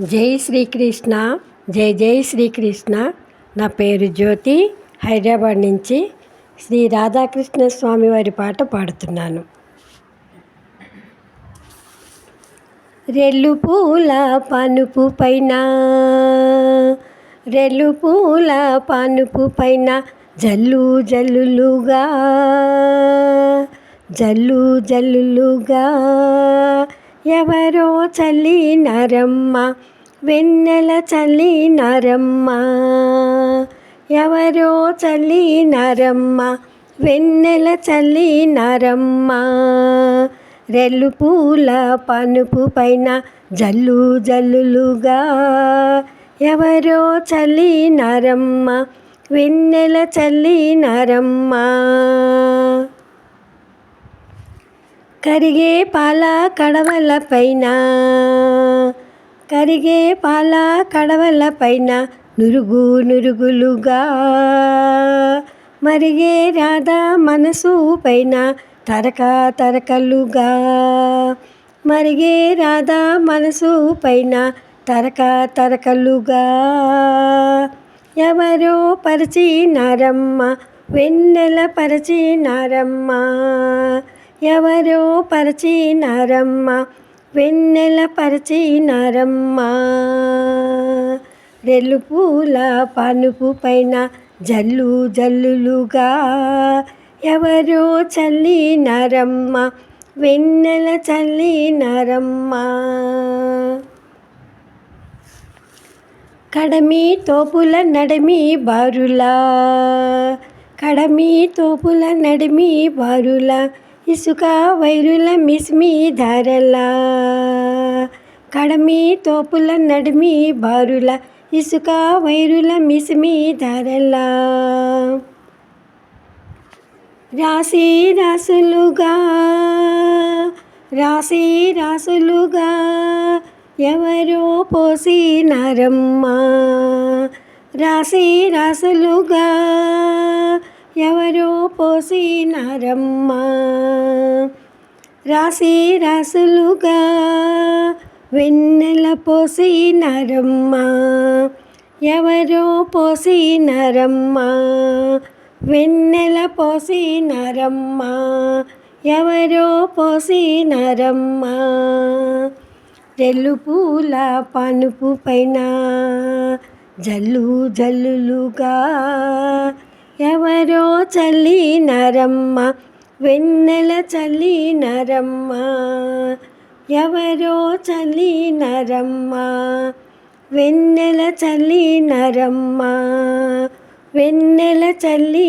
జై శ్రీకృష్ణ జై జై శ్రీకృష్ణ. నా పేరు జ్యోతి హైదరాబాద్ నుంచి శ్రీ రాధాకృష్ణ స్వామి వారి పాట పాడుతున్నాను. రెల్లు పూల పనుపు పైన రెల్లు పూల పనుపు పైన జల్లు జల్లులుగా జల్లు జల్లులుగా ఎవరో చల్లినారమ్మ వెన్నెల చల్లినారమ్మ ఎవరో చల్లినారమ్మ వెన్నెల చల్లినారమ్మ రెల్లు పూల పనుపు పైన జల్లు జల్లులుగా. ఎవరో చల్లినారమ్మ వెన్నెల చల్లినారమ్మ కరిగే పాల కడవల పైన కరిగే పాల కడవల పైన నురుగు నురుగులుగా మరిగే రాధా మనసు పైన తరక తరకలుగా మరిగే రాధా మనసు పైన తరక తరకలుగా. ఎవరో పరిచినారమ్మ వెన్నెల పరిచినారమ్మ ఎవరో పరిచినారమ్మ వెన్నెల పరిచినారమ్మ. రెల్లు పూల పనుపు పైన జల్లు జల్లులుగా ఎవరో చల్లినారమ్మ వెన్నెల చల్లినారమ్మ. కడమి తోపుల నడమి బారులా కడమి తోపుల నడిమి బారుల ఇసుక వైరుల మిస్మి ధారలా. కడమి తోపుల నడిమి బారుల. ఇసుక వైరుల మిస్మి ధారలా. రాసి రాసులుగా రాసి రాసులుగా ఎవరో పోసినారమ్మ. రాసి రాసులుగా ఎవరో పోసినారమ్మ. రాసి రాసులుగా వెన్నెల పోసినారమ్మ. ఎవరో పోసినారమ్మ. వెన్నెల పోసినారమ్మ. ఎవరో పోసినారమ్మ. తెల్లు పూల పనుపు పైన జల్లు జల్లులుగా ఎవరో చల్లినారమ్మ వెన్నెల చల్లినారమ్మ. ఎవరో చల్లినారమ్మ వెన్నెల చల్లినారమ్మ. వెన్నెల చల్లి